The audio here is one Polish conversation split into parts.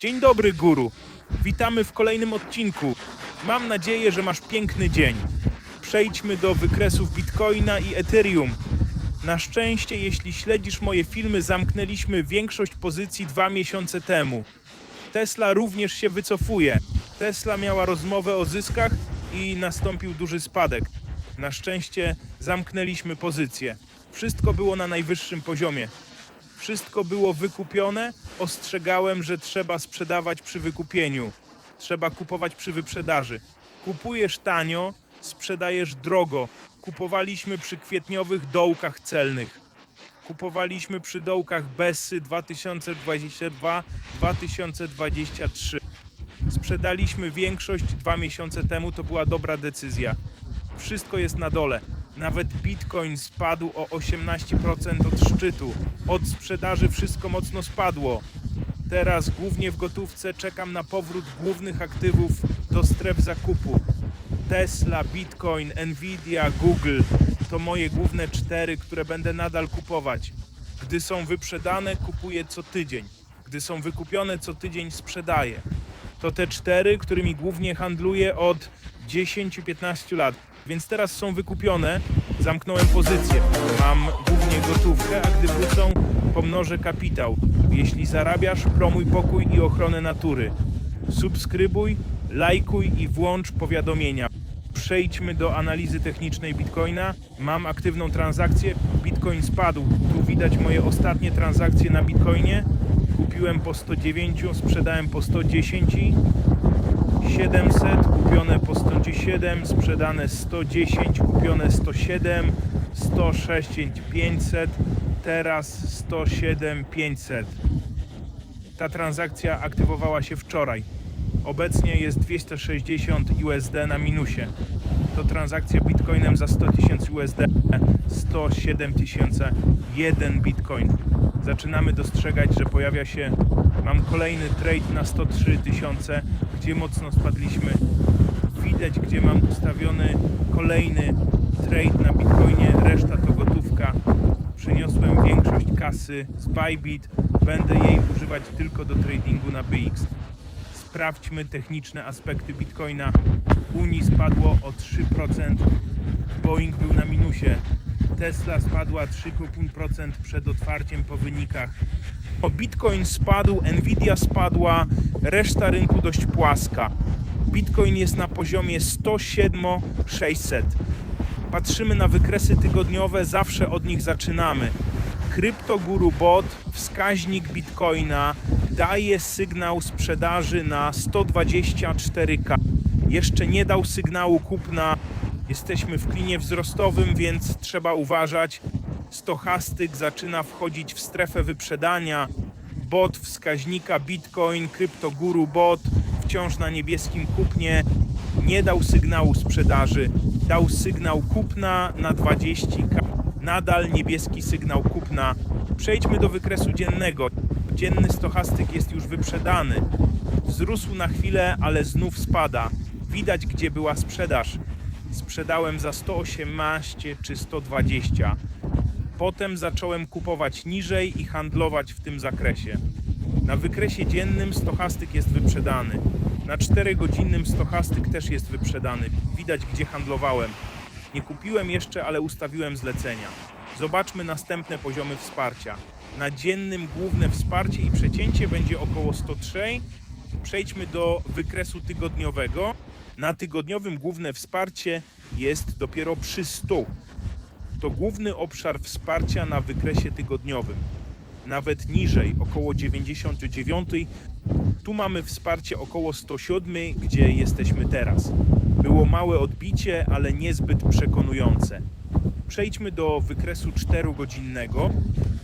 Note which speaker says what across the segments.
Speaker 1: Dzień dobry, guru. Witamy w kolejnym odcinku. Mam nadzieję, że masz piękny dzień. Przejdźmy do wykresów Bitcoina i Ethereum. Na szczęście, jeśli śledzisz moje filmy, zamknęliśmy większość pozycji dwa miesiące temu. Tesla również się wycofuje. Tesla miała rozmowę o zyskach i nastąpił duży spadek. Na szczęście zamknęliśmy pozycję. Wszystko było na najwyższym poziomie. Wszystko było wykupione. Ostrzegałem, że trzeba sprzedawać przy wykupieniu. Trzeba kupować przy wyprzedaży. Kupujesz tanio, sprzedajesz drogo. Kupowaliśmy przy kwietniowych dołkach celnych. Kupowaliśmy przy dołkach Bessy 2022-2023. Sprzedaliśmy większość dwa miesiące temu, to była dobra decyzja. Wszystko jest na dole. Nawet Bitcoin spadł o 18% od szczytu. Od sprzedaży wszystko mocno spadło. Teraz głównie w gotówce czekam na powrót głównych aktywów do stref zakupu. Tesla, Bitcoin, Nvidia, Google to moje główne cztery, które będę nadal kupować. Gdy są wyprzedane, kupuję co tydzień. Gdy są wykupione, co tydzień sprzedaję. To te cztery, którymi głównie handluję od 10-15 lat. Więc teraz są wykupione, zamknąłem pozycję. Mam głównie gotówkę, a gdy wrócą, pomnożę kapitał. Jeśli zarabiasz, promuj pokój i ochronę natury. Subskrybuj, lajkuj i włącz powiadomienia. Przejdźmy do analizy technicznej Bitcoina. Mam aktywną transakcję. Bitcoin spadł. Tu widać moje ostatnie transakcje na Bitcoinie. Kupiłem po 109, sprzedałem po 110. 700, kupione po 107, sprzedane 110, kupione 107, 106, 500, teraz 107, 500. Ta transakcja aktywowała się wczoraj. Obecnie jest 260 USD na minusie. To transakcja bitcoinem za 100 tysięcy USD, 107 tysięcy, jeden bitcoin. Zaczynamy dostrzegać, że pojawia się, mam kolejny trade na 103 tysiące, gdzie mocno spadliśmy. Widać, gdzie mam ustawiony kolejny trade na bitcoinie, reszta to gotówka. Przeniosłem większość kasy z Bybit, będę jej używać tylko do tradingu na BX. Sprawdźmy techniczne aspekty Bitcoina. Unii spadło o 3%, Boeing był na minusie. Tesla spadła 3,5% przed otwarciem po wynikach. O Bitcoin spadł, Nvidia spadła, reszta rynku dość płaska. Bitcoin jest na poziomie 107,600. Patrzymy na wykresy tygodniowe, zawsze od nich zaczynamy. CryptoGuru Bot, wskaźnik Bitcoina, daje sygnał sprzedaży na 124K. Jeszcze nie dał sygnału kupna. Jesteśmy w klinie wzrostowym, więc trzeba uważać. Stochastyk zaczyna wchodzić w strefę wyprzedania. Bot wskaźnika Bitcoin, CryptoGuru Bot wciąż na niebieskim kupnie. Nie dał sygnału sprzedaży, dał sygnał kupna na 20K. Nadal niebieski sygnał kupna. Przejdźmy do wykresu dziennego. Dzienny stochastyk jest już wyprzedany. Wzrósł na chwilę, ale znów spada. Widać, gdzie była sprzedaż. Sprzedałem za 118 czy 120. Potem zacząłem kupować niżej i handlować w tym zakresie. Na wykresie dziennym stochastyk jest wyprzedany. Na 4-godzinnym stochastyk też jest wyprzedany. Widać, gdzie handlowałem. Nie kupiłem jeszcze, ale ustawiłem zlecenia. Zobaczmy następne poziomy wsparcia. Na dziennym główne wsparcie i przecięcie będzie około 103. Przejdźmy do wykresu tygodniowego. Na tygodniowym główne wsparcie jest dopiero przy 100. To główny obszar wsparcia na wykresie tygodniowym. Nawet niżej, około 99. Tu mamy wsparcie około 107, gdzie jesteśmy teraz. Było małe odbicie, ale niezbyt przekonujące. Przejdźmy do wykresu 4-godzinnego.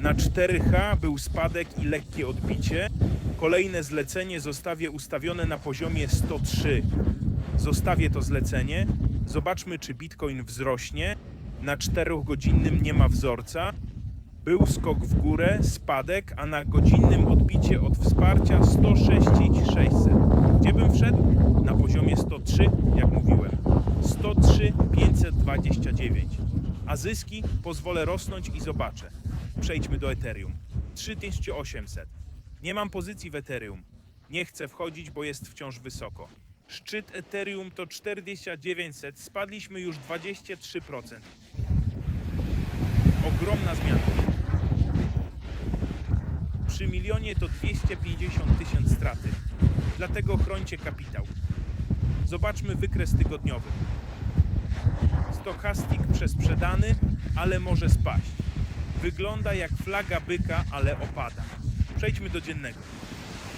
Speaker 1: Na 4H był spadek i lekkie odbicie. Kolejne zlecenie zostawię ustawione na poziomie 103. Zostawię to zlecenie. Zobaczmy, czy Bitcoin wzrośnie. Na 4-godzinnym nie ma wzorca. Był skok w górę, spadek, a na godzinnym odbicie od wsparcia 106,600. Gdzie bym wszedł? Na poziomie 103, jak mówiłem. 103 529. A zyski pozwolę rosnąć i zobaczę. Przejdźmy do Ethereum. 3800. Nie mam pozycji w Ethereum. Nie chcę wchodzić, bo jest wciąż wysoko. Szczyt Ethereum to 4900, spadliśmy już 23%. Ogromna zmiana. Przy milionie to 250 tysięcy straty. Dlatego chrońcie kapitał. Zobaczmy wykres tygodniowy. Stochastik przesprzedany, ale może spaść. Wygląda jak flaga byka, ale opada. Przejdźmy do dziennego.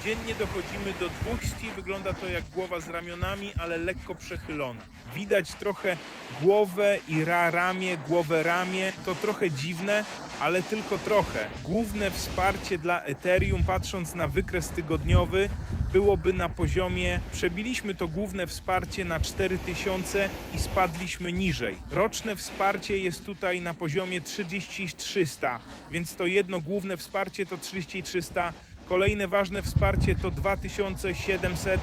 Speaker 1: Dziennie dochodzimy do dwóch ści, wygląda to jak głowa z ramionami, ale lekko przechylona. Widać trochę głowę i ra ramię, głowę ramię. To trochę dziwne, ale tylko trochę. Główne wsparcie dla Ethereum, patrząc na wykres tygodniowy, byłoby na poziomie, przebiliśmy to główne wsparcie na 4000 i spadliśmy niżej. Roczne wsparcie jest tutaj na poziomie 3300, więc to jedno główne wsparcie to 3300, kolejne ważne wsparcie to 2700,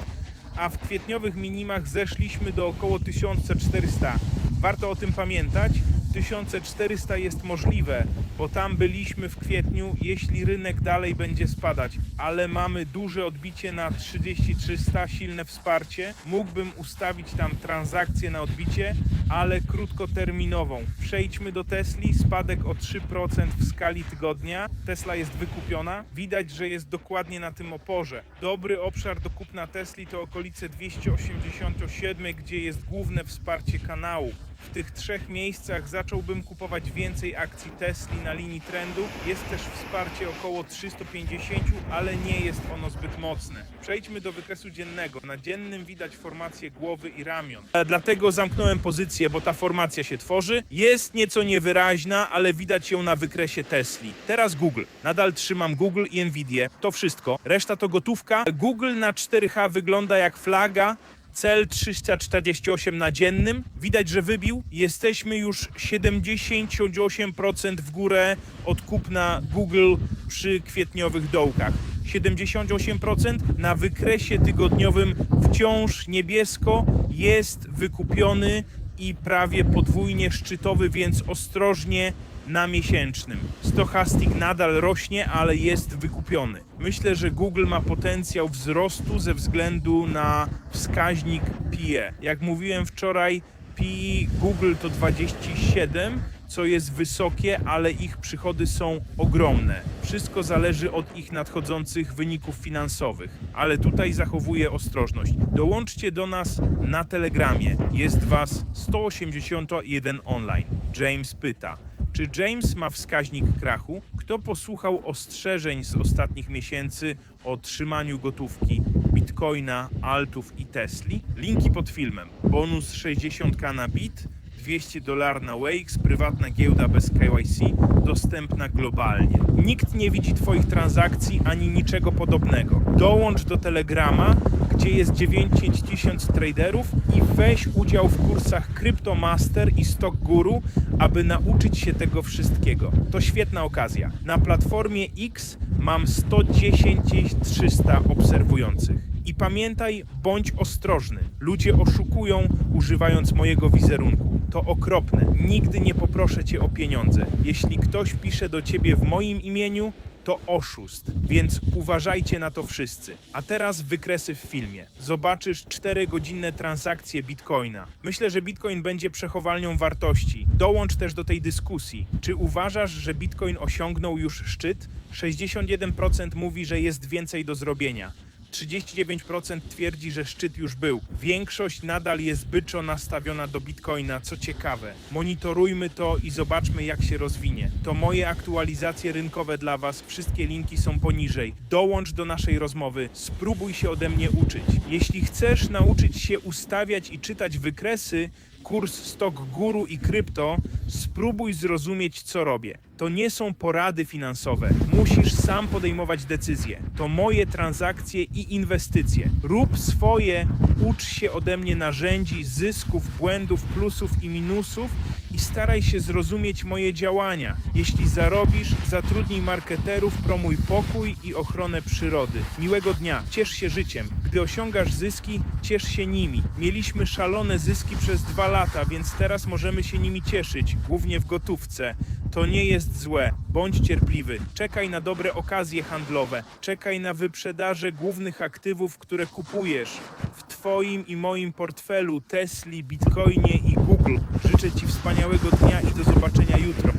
Speaker 1: a w kwietniowych minimach zeszliśmy do około 1400. Warto o tym pamiętać. 1400 jest możliwe, bo tam byliśmy w kwietniu, jeśli rynek dalej będzie spadać, ale mamy duże odbicie na 3300, silne wsparcie. Mógłbym ustawić tam transakcję na odbicie, ale krótkoterminową. Przejdźmy do Tesli, spadek o 3% w skali tygodnia. Tesla jest wykupiona. Widać, że jest dokładnie na tym oporze. Dobry obszar do kupna Tesli to okolice 287, gdzie jest główne wsparcie kanału. W tych trzech miejscach zacząłbym kupować więcej akcji Tesli na linii trendu. Jest też wsparcie około 350, ale nie jest ono zbyt mocne. Przejdźmy do wykresu dziennego. Na dziennym widać formację głowy i ramion. Dlatego zamknąłem pozycję, bo ta formacja się tworzy. Jest nieco niewyraźna, ale widać ją na wykresie Tesli. Teraz Google. Nadal trzymam Google i Nvidia. To wszystko. Reszta to gotówka. Google na 4H wygląda jak flaga. Cel 348 na dziennym. Widać, że wybił. Jesteśmy już 78% w górę od kupna Google przy kwietniowych dołkach. 78% na wykresie tygodniowym wciąż niebiesko jest wykupiony i prawie podwójnie szczytowy, więc ostrożnie na miesięcznym. Stochastic nadal rośnie, ale jest wykupiony. Myślę, że Google ma potencjał wzrostu ze względu na wskaźnik PE. Jak mówiłem wczoraj, PE Google to 27, co jest wysokie, ale ich przychody są ogromne. Wszystko zależy od ich nadchodzących wyników finansowych, ale tutaj zachowuję ostrożność. Dołączcie do nas na Telegramie. Jest Was 181 online. James pyta. Czy James ma wskaźnik krachu? Kto posłuchał ostrzeżeń z ostatnich miesięcy o trzymaniu gotówki, bitcoina, altów i Tesli? Linki pod filmem. Bonus 60k na bit, 200 dolar na Wakes, prywatna giełda bez KYC, dostępna globalnie. Nikt nie widzi Twoich transakcji ani niczego podobnego. Dołącz do Telegrama, gdzie jest 9000 tysięcy traderów i weź udział w kursach CryptoMaster i Stock Guru, aby nauczyć się tego wszystkiego. To świetna okazja. Na platformie X mam 110 300 obserwujących. I pamiętaj, bądź ostrożny. Ludzie oszukują, używając mojego wizerunku. To okropne. Nigdy nie poproszę cię o pieniądze. Jeśli ktoś pisze do ciebie w moim imieniu, to oszust, więc uważajcie na to wszyscy. A teraz wykresy w filmie. Zobaczysz 4-godzinne transakcje Bitcoina. Myślę, że Bitcoin będzie przechowalnią wartości. Dołącz też do tej dyskusji. Czy uważasz, że Bitcoin osiągnął już szczyt? 61% mówi, że jest więcej do zrobienia. 39% twierdzi, że szczyt już był. Większość nadal jest byczo nastawiona do bitcoina, co ciekawe. Monitorujmy to i zobaczmy, jak się rozwinie. To moje aktualizacje rynkowe dla Was. Wszystkie linki są poniżej. Dołącz do naszej rozmowy. Spróbuj się ode mnie uczyć. Jeśli chcesz nauczyć się ustawiać i czytać wykresy, kurs stok guru i krypto, spróbuj zrozumieć, co robię. To nie są porady finansowe. Musisz sam podejmować decyzje. To moje transakcje i inwestycje. Rób swoje, ucz się ode mnie narzędzi, zysków, błędów, plusów i minusów i staraj się zrozumieć moje działania. Jeśli zarobisz, zatrudnij marketerów, promuj pokój i ochronę przyrody. Miłego dnia, ciesz się życiem. Gdy osiągasz zyski, ciesz się nimi. Mieliśmy szalone zyski przez dwa lata, więc teraz możemy się nimi cieszyć, głównie w gotówce. To nie jest złe. Bądź cierpliwy. Czekaj na dobre okazje handlowe. Czekaj na wyprzedaże głównych aktywów, które kupujesz. W Twoim i moim portfelu Tesli, Bitcoinie i Google. Życzę Ci wspaniałego dnia i do zobaczenia jutro.